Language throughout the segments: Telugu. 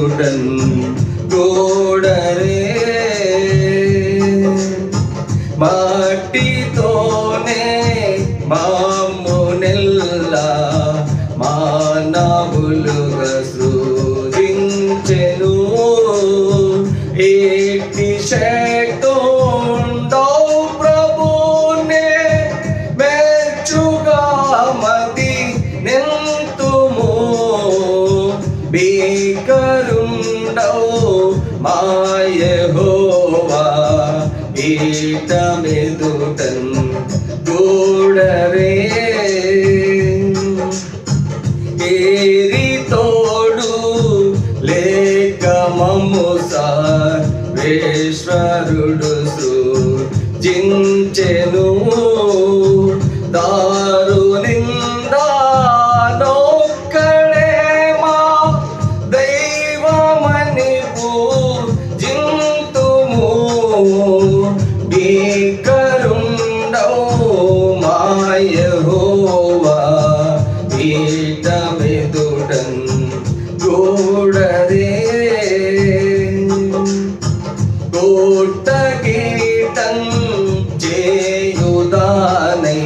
పీఠమెదుటన్ గోడరే మట్టితోనే మామునెల్లా మానవులుగా సృజించెను. ఏటి శక్తుండో ప్రభునే మెచ్చుగా మది నింతుము. భీకరుండవు మాయహోవా ఈటమెదుటన్ గూడరే ఏరి తోడు లేక మమ్ము సాశ్వరుడు జించెను దారు గూడరే కోట గీటం చేయుదానై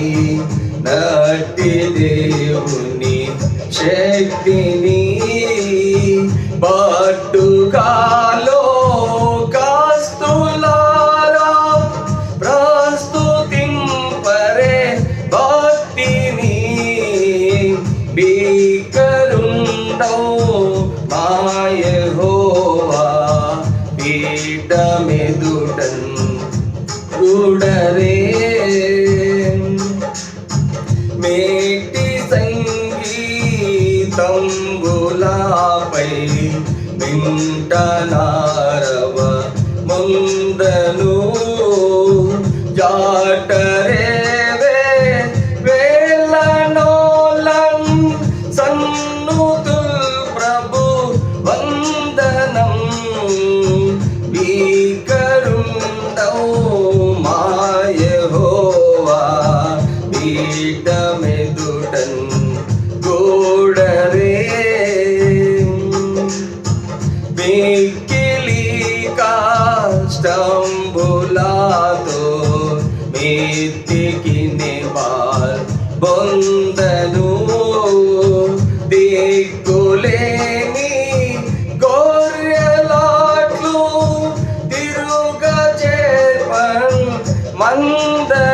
నటి దేవుని శక్తిని పట్టుకాలో మింటనారవ ముందను జాటరే వే సన్నుతుల్ ప్రభు వంద మిక్కిలి కాష్టంబులాతో మెత్తికి నివాల్ బొందను దిక్కులేని గొర్రెలాట్లు తిరుగ చేపన్ మందను బీ